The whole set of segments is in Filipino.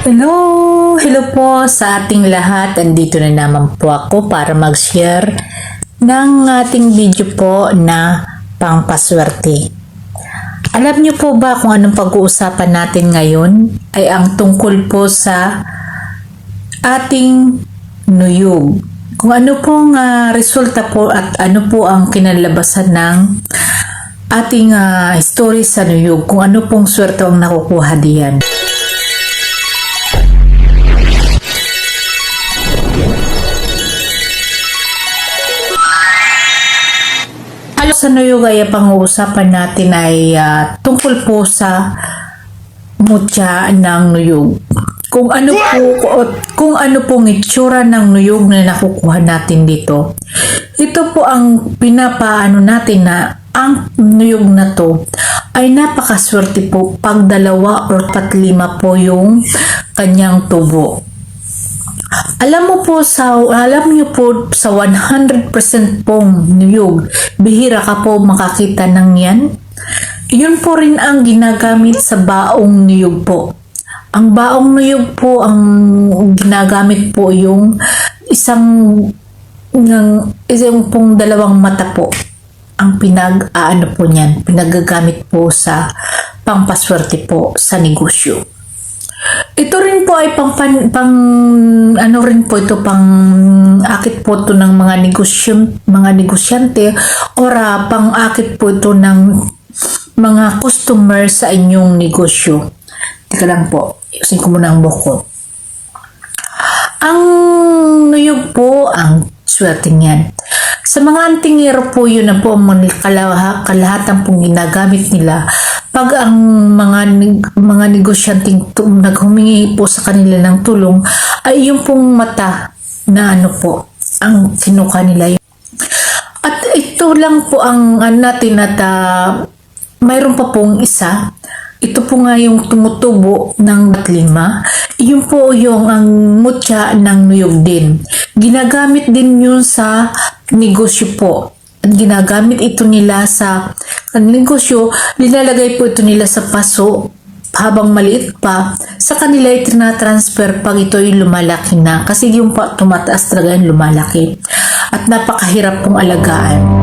Hello! Hello po sa ating lahat. Andito na naman po ako para mag-share ng ating video po na pangpaswerte. Alam niyo po ba kung anong pag-uusapan natin ngayon? Ay ang tungkol po sa ating nuyog. Kung ano pong ah, resulta po at ano po ang kinalabasan ng ating ah, story sa nuyog. Kung ano pong swerte ang nakukuha diyan. Sa nuyog ay ang pang-uusapan natin ay ah, tungkol po sa mutya ng nuyog. Kung ano po kung ano pong itsura ng nuyog na nakukuha natin dito. Ito po ang pinapaano natin na ang nuyog na to ay napakaswerte po pag dalawa o patlima po yung kanyang tubo. Alam mo po sa alam niyo po sa 100% pong niyog, bihira ka po makakita ng yan. Yun po rin ang ginagamit sa baong niyog po. Ang baong niyog po ang ginagamit po yung isang ng isang pong dalawang mata po ang pinag aano po niyan, pinagagamit po sa pangpaswerte po sa negosyo. Ito rin po ay pang, pan, pang ano rin po ito pang akit po ito ng mga negosyo, mga negosyante or ah, pang akit po ito ng mga customer sa inyong negosyo. Teka lang po, iusin ko muna ang buko. Ang nuyog po ang swerte niyan. Sa mga antingero po yun na po ang mga kalaha, kalahatan pong ginagamit nila pag ang mga mga negosyanteng naghumingi po sa kanila ng tulong ay yung pong mata na ano po ang kinuha nila at ito lang po ang ano natin at ah, mayroon pa pong isa. Ito po nga yung tumutubo ng lima. Yun po yung ang mutya ng nuyog din. Ginagamit din yun sa negosyo po. Ginagamit ito nila sa negosyo, nilalagay po ito nila sa paso habang maliit pa, sa kanila ay tinatransfer pag ito ay lumalaki na. Kasi yung tumataas talaga yung lumalaki. At napakahirap pong alagaan.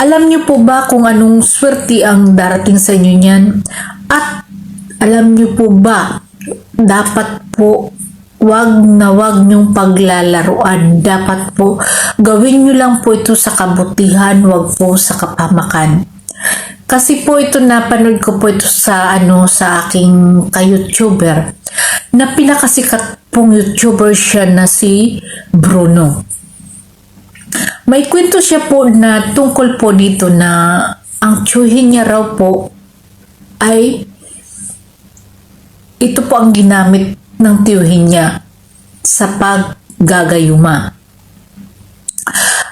Alam niyo po ba kung anong swerte ang darating sa inyo niyan? At alam niyo po ba, dapat po wag na wag niyong paglalaruan. Dapat po gawin niyo lang po ito sa kabutihan, wag po sa kapamakan. Kasi po ito napanood ko po ito sa ano sa aking ka-YouTuber na pinakasikat pong YouTuber siya na si Bruno. May kwento siya po na tungkol po dito na ang tsuhin niya raw po ay ito po ang ginamit ng tiyuhin niya sa paggagayuma.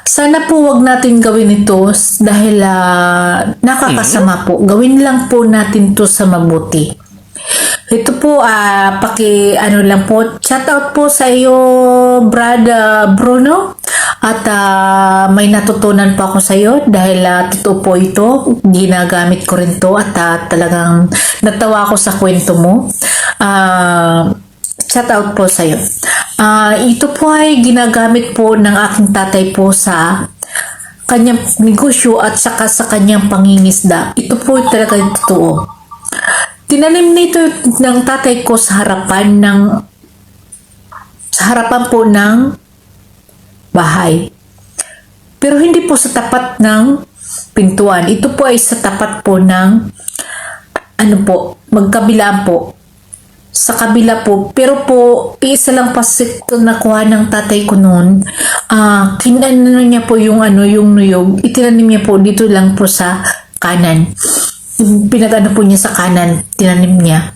Sana po wag natin gawin ito dahil ah, nakakasama po. Gawin lang po natin to sa mabuti. Ito po, ah, paki, ano lang po, shout out po sa iyo, Brad ah, Bruno. At ah, may natutunan po ako sa iyo dahil ah, totoo po ito. Ginagamit ko rin to at ah, talagang natawa ako sa kwento mo. Ah, shout out po sa iyo. Ah, ito po ay ginagamit po ng aking tatay po sa kanyang negosyo at saka sa kanyang pangingisda. Ito po talaga totoo. Tinanim nito ng tatay ko sa harapan ng sa harapan po ng bahay. Pero hindi po sa tapat ng pintuan. Ito po ay sa tapat po ng ano po, magkabilaan po. Sa kabila po. Pero po, isa lang pasik nakuha ng tatay ko noon. Ah, kinano niya po yung ano, yung nuyog. Itinanim niya po dito lang po sa kanan. Pinagano po niya sa kanan, tinanim niya.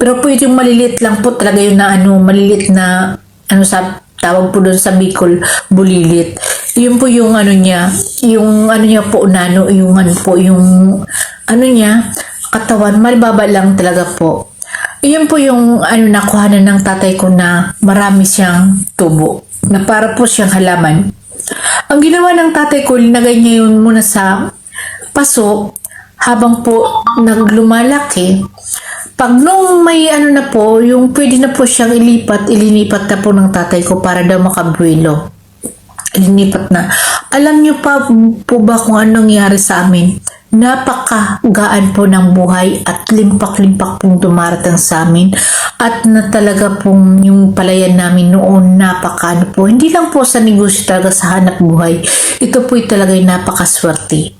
Pero po yung maliliit lang po talaga yun na ano, maliliit na ano sa tawag po doon sa Bicol, bulilit. Yun po yung ano niya, yung ano niya po nano, yung ano po, yung ano niya, katawan, malibaba lang talaga po. Yun po yung ano nakuha na ng tatay ko na marami siyang tubo. Na para po siyang halaman. Ang ginawa ng tatay ko, linagay niya yun muna sa paso habang po naglumalaki. Pag nung may ano na po, yung pwede na po siyang ilipat, ilinipat na po ng tatay ko para daw makabuelo. Ilinipat na. Alam niyo pa po ba kung anong nangyari sa amin? Napakagaan po ng buhay at limpak-limpak pong dumarating sa amin at na talaga pong yung palayan namin noon napaka ano po. Hindi lang po sa negosyo talaga sa hanap buhay. Ito po talaga yung napakaswerte.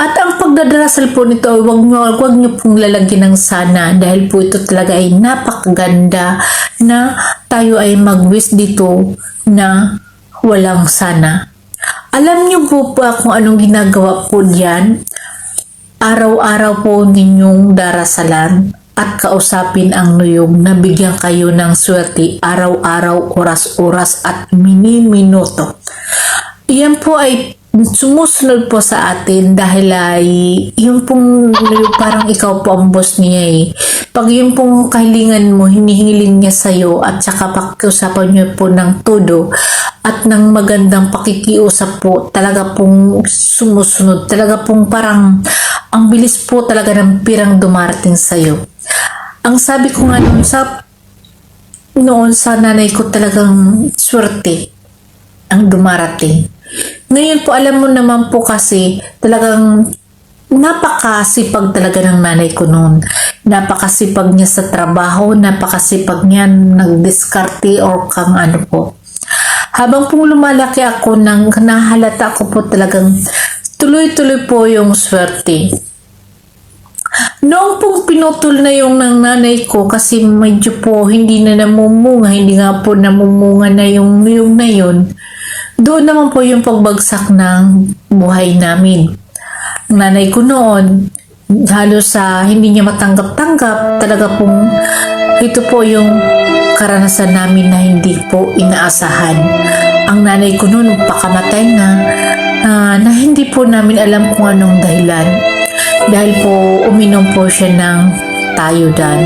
At ang pagdadarasal po nito, ay wag niyo, wag niyo pong lalagyan ng sana dahil po ito talaga ay napakaganda na tayo ay mag-wish dito na walang sana. Alam niyo po ba kung anong ginagawa po diyan? Araw-araw po ninyong darasalan at kausapin ang nuyog na bigyan kayo ng swerte araw-araw, oras-oras at mini-minuto. Iyan po ay sumusunod po sa atin dahil ay yung pong yung parang ikaw po ang boss niya eh. Pag yung pong kahilingan mo, hinihingiling niya sa'yo at saka pakiusapan niyo po ng todo at ng magandang pakikiusap po, talaga pong sumusunod. Talaga pong parang ang bilis po talaga ng pirang dumarating sa'yo. Ang sabi ko nga noon sa noon sa nanay ko talagang swerte ang dumarating. Ngayon po, alam mo naman po kasi talagang napakasipag talaga ng nanay ko noon. Napakasipag niya sa trabaho, napakasipag niya nagdiskarte or kang ano po. Habang pong lumalaki ako, nang nahalata ko po talagang tuloy-tuloy po yung swerte. Noong pong pinutol na yung ng nanay ko kasi medyo po hindi na namumunga, hindi nga po namumunga na yung yung na yun, doon naman po yung pagbagsak ng buhay namin. Ang nanay ko noon, halos sa hindi niya matanggap-tanggap, talaga pong ito po yung karanasan namin na hindi po inaasahan. Ang nanay ko noon, pakamatay na, ah, na hindi po namin alam kung anong dahilan. Dahil po uminom po siya ng tayodan.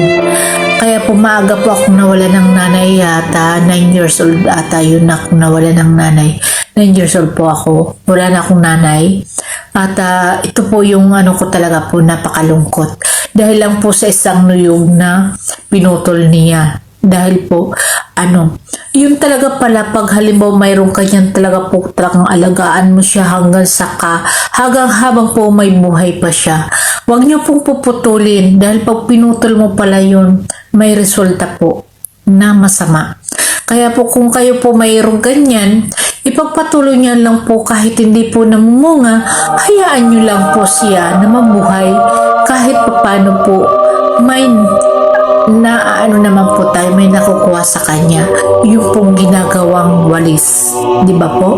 Kaya po maaga po ako nawala ng nanay yata. 9 years old ata yun ako nawala ng nanay. 9 years old po ako. Wala na akong nanay. At ah, ito po yung ano ko talaga po napakalungkot. Dahil lang po sa isang nuyog na pinutol niya. Dahil po, ano, yun talaga pala pag halimbawa mayroong kanyan talaga po talagang alagaan mo siya hanggang sa ka, hanggang habang po may buhay pa siya. Huwag niyo pong puputulin dahil pag pinutol mo pala yun, may resulta po na masama. Kaya po kung kayo po mayroong ganyan, ipagpatuloy niya lang po kahit hindi po namumunga, hayaan niyo lang po siya na mabuhay kahit paano po may na ano naman po tayo may nakukuha sa kanya yung pong ginagawang walis. Di ba po?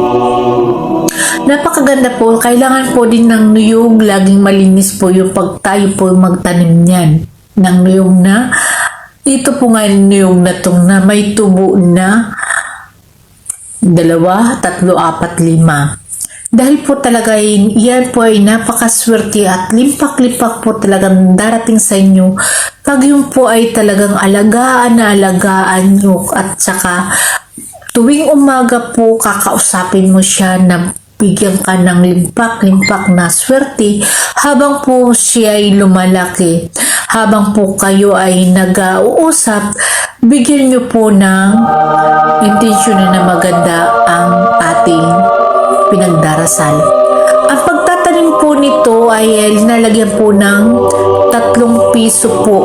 Napakaganda po. Kailangan po din ng nuyog. Laging malinis po yung pag tayo po magtanim niyan. Ng nuyog na ito po nga yung nuyog na may tubo na dalawa, tatlo, apat, lima. Dahil po talaga yan po ay napakaswerte at limpak-limpak po talagang darating sa inyo pag yun po ay talagang alagaan na alagaan nyo at saka tuwing umaga po kakausapin mo siya na bigyan ka ng limpak-limpak na swerte habang po siya ay lumalaki. Habang po kayo ay nag-uusap, bigyan nyo po ng intensyon na maganda ang ating pinagdarasal. Ang pagtatanim po nito ay linalagyan po ng tatlong piso po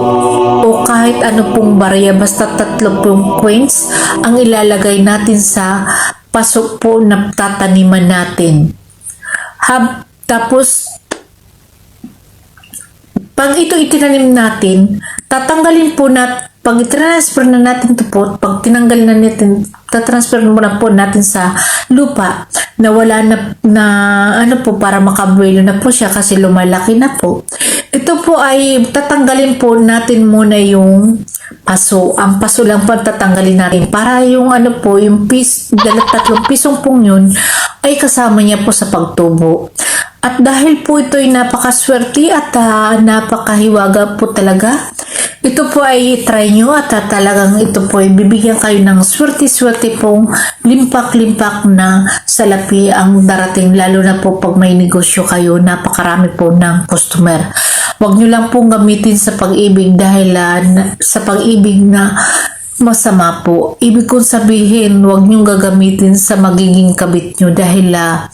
o kahit ano pong barya basta tatlo pong coins ang ilalagay natin sa pasok po na tataniman natin. Hab, tapos pag ito itinanim natin, tatanggalin po nat pag transfer na natin ito po, pag tinanggal na natin, tatransfer muna po natin sa lupa na wala na, na ano po para makabuelo na po siya kasi lumalaki na po. Ito po ay tatanggalin po natin muna yung paso. Ang paso lang po ang tatanggalin natin para yung ano po, yung pis, dalat tatlong pisong pong yun ay kasama niya po sa pagtubo. At dahil po ito ay napakaswerte at ah, napakahiwaga po talaga, ito po ay try nyo at ah, talagang ito po ay bibigyan kayo ng swerte-swerte pong limpak-limpak na salapi ang darating lalo na po pag may negosyo kayo, napakarami po ng customer. Huwag nyo lang pong gamitin sa pag-ibig dahil ah, na- sa pag-ibig na masama po. Ibig kong sabihin, huwag nyo gagamitin sa magiging kabit nyo dahil ah,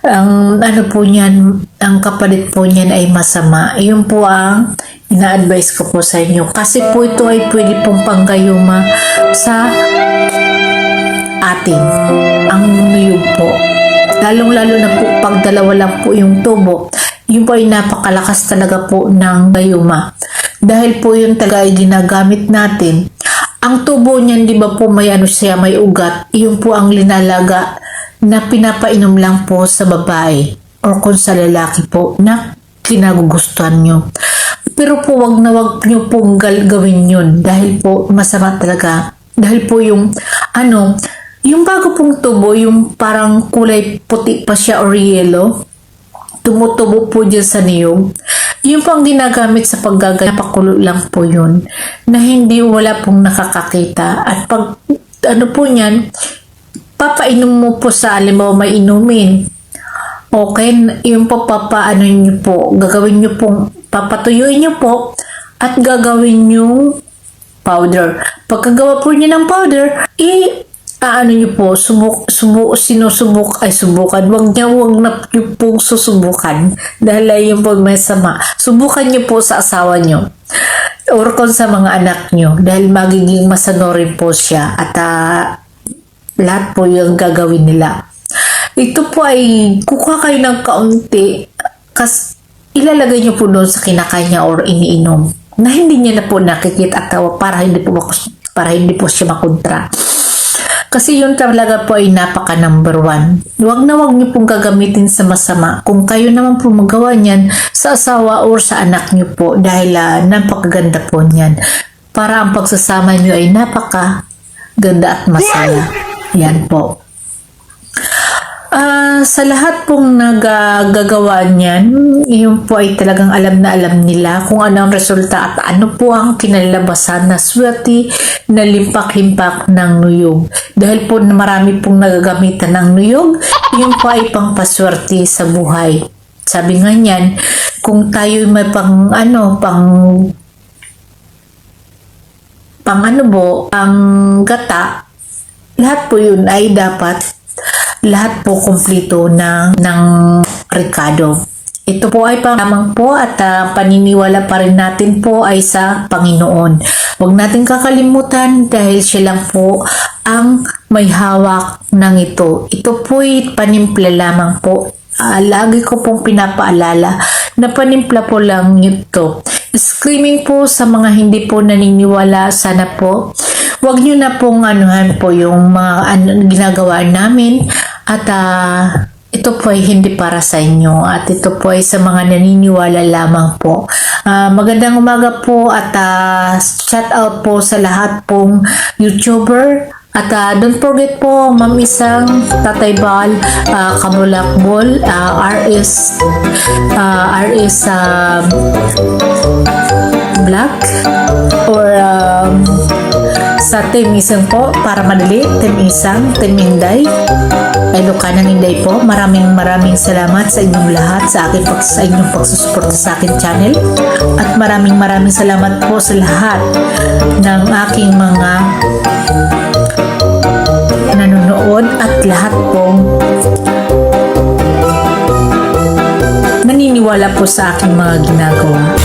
ang ano po niyan, ang kapalit po niyan ay masama. Iyon po ang ina-advise ko po sa inyo. Kasi po ito ay pwede pong panggayuma sa atin. Ang niyog po. Lalong-lalo na po pag dalawa lang po yung tubo. Yun po ay napakalakas talaga po ng gayuma. Dahil po yung taga ay ginagamit natin. Ang tubo niyan, di ba po may ano siya, may ugat. Yun po ang linalaga na pinapainom lang po sa babae or kung sa lalaki po na kinagugustuhan nyo. Pero po wag na wag nyo pong gawin yun dahil po masama talaga. Dahil po yung ano, yung bago pong tubo, yung parang kulay puti pa siya or yellow, tumutubo po dyan sa niyog. Yung pang ginagamit sa paggagaya, pakulo lang po yun, na hindi wala pong nakakakita. At pag, ano po niyan, papainom mo po sa alimaw may inumin. Okay, yung po papaano nyo po, gagawin nyo pong, papatuyuin nyo po, at gagawin nyo powder. Pagkagawa po niyo ng powder, i aano niyo po, subuk, subuk, sinusubuk, ay subukan. Huwag niya, huwag na niyo pong susubukan. Dahil ay yung pag may sama. Subukan niyo po sa asawa niyo. Or kung sa mga anak niyo. Dahil magiging masano rin po siya. At ah, lahat po yung gagawin nila. Ito po ay kukuha kayo ng kaunti kas ilalagay niyo po doon sa kinakanya or iniinom na hindi niya na po nakikita at tawa para hindi po para hindi po siya makontra. Kasi yun talaga po ay napaka number one. Huwag na huwag niyo pong gagamitin sa masama. Kung kayo naman po magawa niyan sa asawa or sa anak niyo po dahil ah, napakaganda po niyan. Para ang pagsasama niyo ay napaka ganda at masaya. Yan po. Ah, sa lahat pong nagagawa niyan, yun po ay talagang alam na alam nila kung ano ang resulta at ano po ang kinalabasan na swerte na limpak-limpak ng nuyog. Dahil po marami pong nagagamitan ng nuyog, yun po ay pangpaswerte sa buhay. Sabi nga niyan, kung tayo may pang ano, pang pang ano po, pang gata, lahat po yun ay dapat lahat po kumpleto ng, ng Ricardo. Ito po ay lamang po at ah, paniniwala pa rin natin po ay sa Panginoon. Huwag natin kakalimutan dahil siya lang po ang may hawak ng ito. Ito po ay panimpla lamang po. Ah, lagi ko pong pinapaalala na panimpla po lang ito. Screaming po sa mga hindi po naniniwala, sana po. Huwag nyo na pong anuhan po yung mga ano, ginagawa namin. At ah, ito po ay hindi para sa inyo. At ito po ay sa mga naniniwala lamang po. Ah, magandang umaga po at ah, shout out po sa lahat pong YouTuber at ah, don't forget po, Ma'am Isang, Tatay Bal, uh, Kamulakbol, ah, RS, ah, RS ah, Black, or um, sa Team Isang po, para madali, Team Isang, Team Inday, ay Lukanan Inday po. Maraming maraming salamat sa inyong lahat sa akin sa inyong pagsusuporta sa akin channel. At maraming maraming salamat po sa lahat ng aking mga nanonood at lahat pong naniniwala po sa aking mga ginagawa.